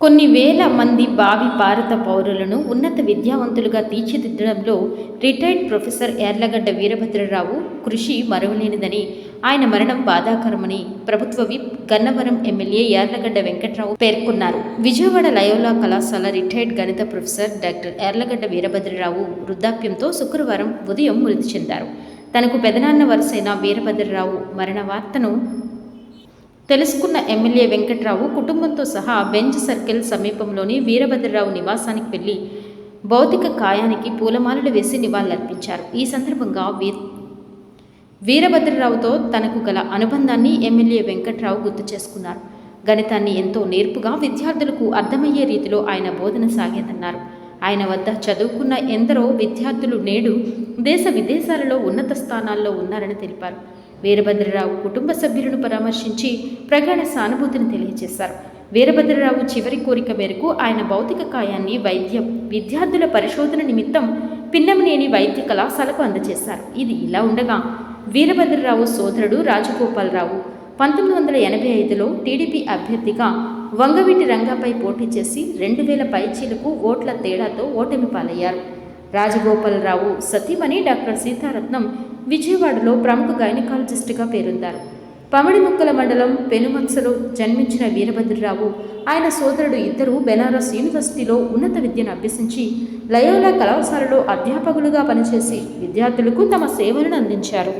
కొన్ని వేల మంది భావి భారత పౌరులను ఉన్నత విద్యావంతులుగా తీర్చిదిద్దడంలో రిటైర్డ్ ప్రొఫెసర్ ఎర్లగడ్డ వీరభద్రరావు కృషి మరువలేనిదని ఆయన మరణం బాధాకరమని ప్రభుత్వ విప్ గన్నవరం ఎమ్మెల్యే యార్లగడ్డ వెంకట్రావు పేర్కొన్నారు. విజయవాడ లయోలా కళాశాల రిటైర్డ్ గణిత ప్రొఫెసర్ డాక్టర్ ఎర్లగడ్డ వీరభద్రరావు వృద్ధాప్యంతో శుక్రవారం ఉదయం మృతి చెందారు. తనకు పెదనాన్న వరుసైన వీరభద్రరావు మరణ వార్తను తెలుసుకున్న ఎమ్మెల్యే వెంకట్రావు కుటుంబంతో సహా బెంచ్ సర్కిల్ సమీపంలోని వీరభద్రరావు నివాసానికి వెళ్ళి భౌతిక కాయానికి పూలమాలలు వేసి నివాళులర్పించారు. ఈ సందర్భంగా వీ వీరభద్రరావుతో తనకు గల అనుబంధాన్ని ఎమ్మెల్యే వెంకట్రావు గుర్తు చేసుకున్నారు. గణితాన్ని ఎంతో నేర్పుగా విద్యార్థులకు అర్థమయ్యే రీతిలో ఆయన బోధన సాగేదన్నారు. ఆయన వద్ద చదువుకున్న ఎందరో విద్యార్థులు నేడు దేశ విదేశాలలో ఉన్నత స్థానాల్లో ఉన్నారని తెలిపారు. వీరభద్రరావు కుటుంబ సభ్యులను పరామర్శించి ప్రగాఢ సానుభూతిని తెలియజేశారు. వీరభద్రరావు చివరి కోరిక మేరకు ఆయన భౌతిక కాయాన్ని వైద్యం విద్యార్థుల పరిశోధన నిమిత్తం పిన్నమనేని వైద్య కళాశాలకు అందజేశారు. ఇది ఇలా ఉండగా వీరభద్రరావు సోదరుడు రాజగోపాలరావు పంతొమ్మిది వందల ఎనభై ఐదులో టీడీపీ అభ్యర్థిగా వంగవీటి రంగాపై పోటీ చేసి రెండు వేల పైచీలకు ఓట్ల తేడాతో ఓటమి పాలయ్యారు. రాజగోపాలరావు సతీమణి డాక్టర్ సీతారత్నం విజయవాడలో ప్రముఖ గైనకాలజిస్టుగా పేరొందారు. పమిడిముక్కల మండలం పెనుమత్సలో జన్మించిన వీరభద్రరావు ఆయన సోదరుడు ఇద్దరు బెనారస్ యూనివర్సిటీలో ఉన్నత విద్యను అభ్యసించి లయోలా కళాశాలలో అధ్యాపకులుగా పనిచేసి విద్యార్థులకు తమ సేవలను అందించారు.